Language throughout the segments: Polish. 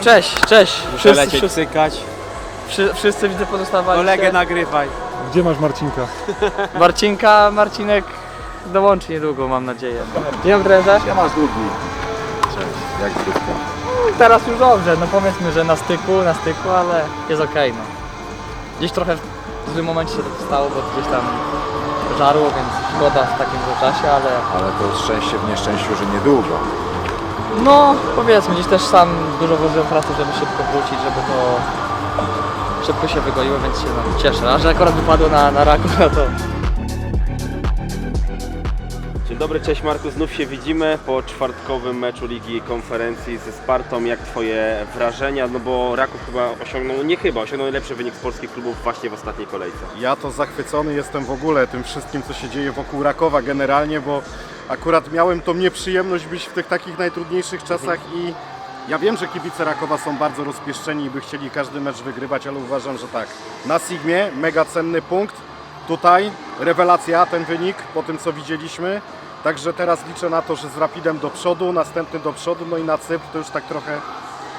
Cześć, cześć. Muszę Wszyscy, lecieć wszyscy, cykać. wszy- wszyscy widzę pozostawali. Kolegę nagrywaj. Gdzie masz Marcinka? Marcinka, Marcinek dołączy niedługo, mam nadzieję. Dzień dobry, trenerze. Ja masz długi. Jak zdrówka? Teraz już dobrze, no powiedzmy, że na styku, na styku, ale jest okej, no. Gdzieś trochę w złym momencie się to stało, bo gdzieś tam żarło, więc szkoda w takim czasie, ale Ale to szczęście w nieszczęściu, że niedługo. No powiedzmy, gdzieś też sam dużo włożyłem pracy, żeby szybko wrócić, żeby to szybko się wygoiło, więc się no, cieszę. A że akurat wypadło na, na raku, no to Dzień dobry, cześć Marku, znów się widzimy po czwartkowym meczu Ligi Konferencji ze Spartą. Jak Twoje wrażenia? No bo Raków chyba osiągnął, nie chyba, osiągnął najlepszy wynik z polskich klubów właśnie w ostatniej kolejce. Ja to zachwycony jestem w ogóle tym wszystkim, co się dzieje wokół Rakowa generalnie, bo akurat miałem tą nieprzyjemność być w tych takich najtrudniejszych czasach i ja wiem, że kibice Rakowa są bardzo rozpieszczeni i by chcieli każdy mecz wygrywać, ale uważam, że tak. Na Sigmie mega cenny punkt. Tutaj rewelacja ten wynik po tym, co widzieliśmy. Także teraz liczę na to, że z Rapidem do przodu, następny do przodu, no i na Cypr to już tak trochę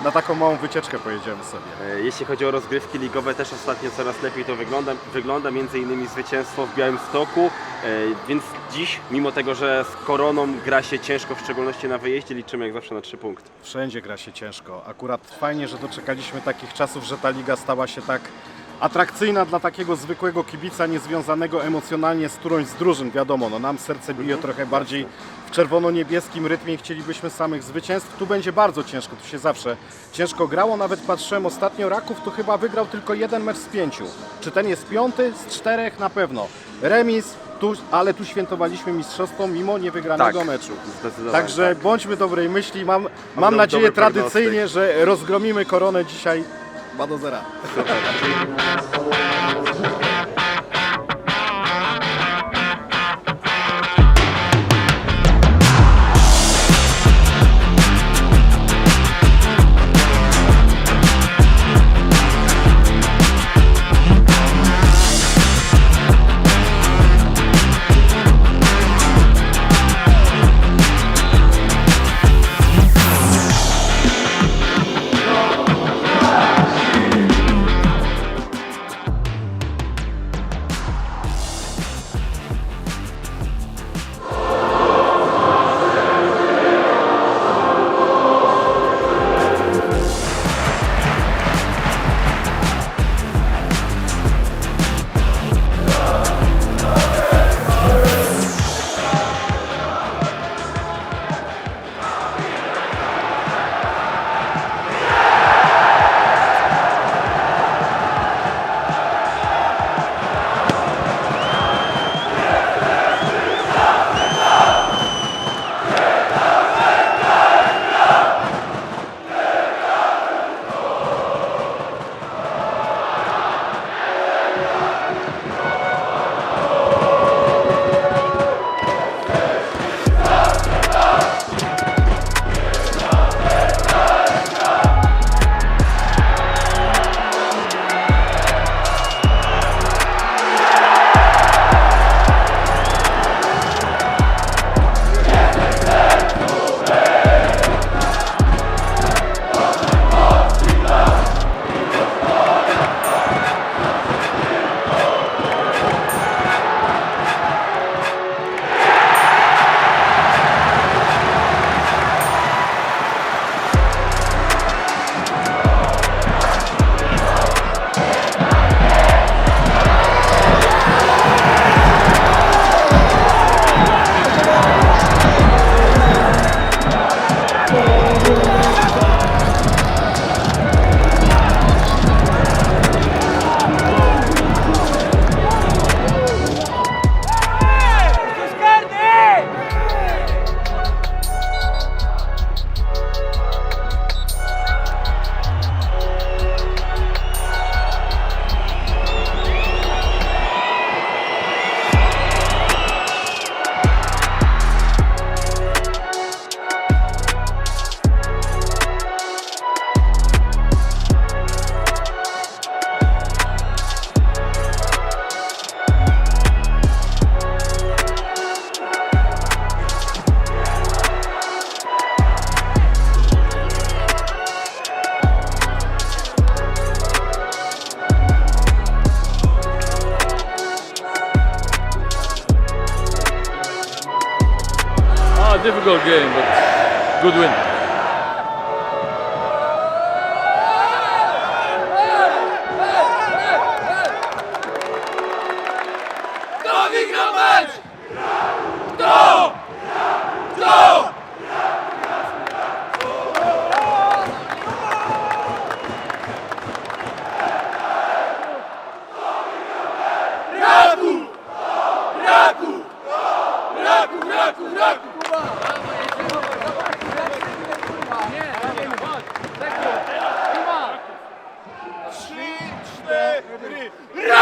na taką małą wycieczkę pojedziemy sobie. E, Jeśli chodzi o rozgrywki ligowe, też ostatnio coraz lepiej to wygląda, wygląda między innymi zwycięstwo w Białymstoku, e, więc dziś, mimo tego, że z koroną gra się ciężko, w szczególności na wyjeździe, liczymy jak zawsze na trzy punkty. Wszędzie gra się ciężko. Akurat fajnie, że doczekaliśmy takich czasów, że ta liga stała się tak atrakcyjna dla takiego zwykłego kibica, niezwiązanego emocjonalnie z którąś z drużyn. Wiadomo, no nam serce bije trochę bardziej w czerwono-niebieskim rytmie i chcielibyśmy samych zwycięstw. Tu będzie bardzo ciężko, tu się zawsze ciężko grało. Nawet patrzyłem ostatnio, Raków tu chyba wygrał tylko jeden mecz z pięciu. Czy ten jest piąty? Z czterech na pewno. Remis, tu, ale tu świętowaliśmy mistrzostwo mimo niewygranego Tak. meczu. Także tak. bądźmy dobrej myśli. Mam, mam nadzieję prognostyk. tradycyjnie, że rozgromimy koronę dzisiaj 2 do 0. Good game, but good win. Raku! Raku! Raku! Raku! Raku! Czy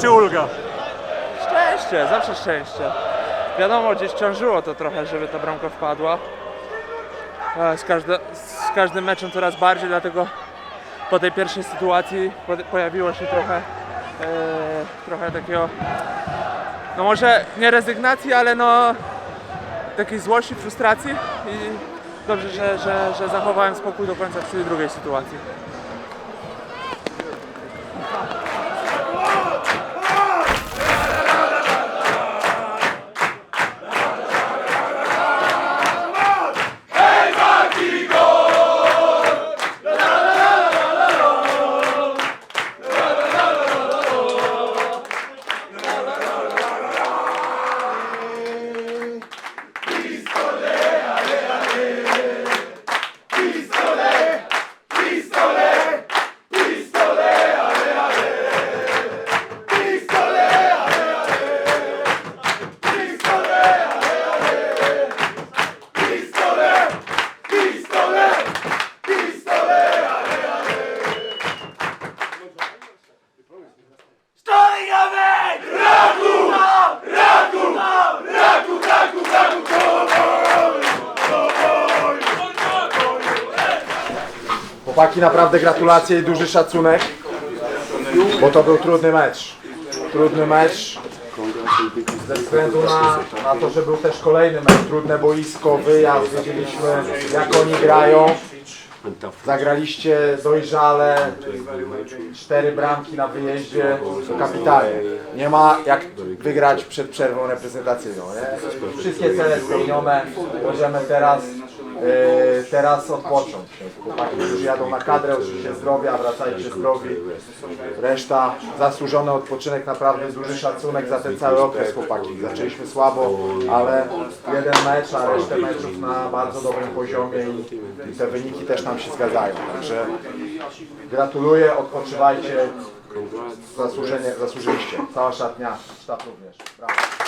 czy ulga? Szczęście, zawsze szczęście. Wiadomo, gdzieś ciążyło to trochę, żeby ta bramka wpadła. Z, każde, z każdym meczem coraz bardziej, dlatego po tej pierwszej sytuacji po, pojawiło się trochę, e, trochę takiego, no może nie rezygnacji, ale no takiej złości, frustracji i dobrze, że, że, że zachowałem spokój do końca tej drugiej sytuacji. Chłopaki, naprawdę gratulacje i duży szacunek, bo to był trudny mecz. Trudny mecz. Ze względu na, na to, że był też kolejny mecz, trudne boisko, wyjazd, wiedzieliśmy jak oni grają. Zagraliście dojrzale, cztery bramki na wyjeździe, kapitalnie. Nie ma jak wygrać przed przerwą reprezentacyjną. Nie? Wszystkie cele spełnione, możemy teraz, e, teraz odpocząć. Chłopaki już jadą na kadrę, oczywiście zdrowia, wracajcie zdrowi. Reszta zasłużony odpoczynek, naprawdę duży szacunek za ten cały okres chłopaki. Zaczęliśmy słabo, ale jeden mecz, a resztę meczów na bardzo dobrym poziomie i, i te wyniki też nam się zgadzają. Także gratuluję, odpoczywajcie, zasłużenie, zasłużyliście. Cała szatnia, sztab również. Brawo.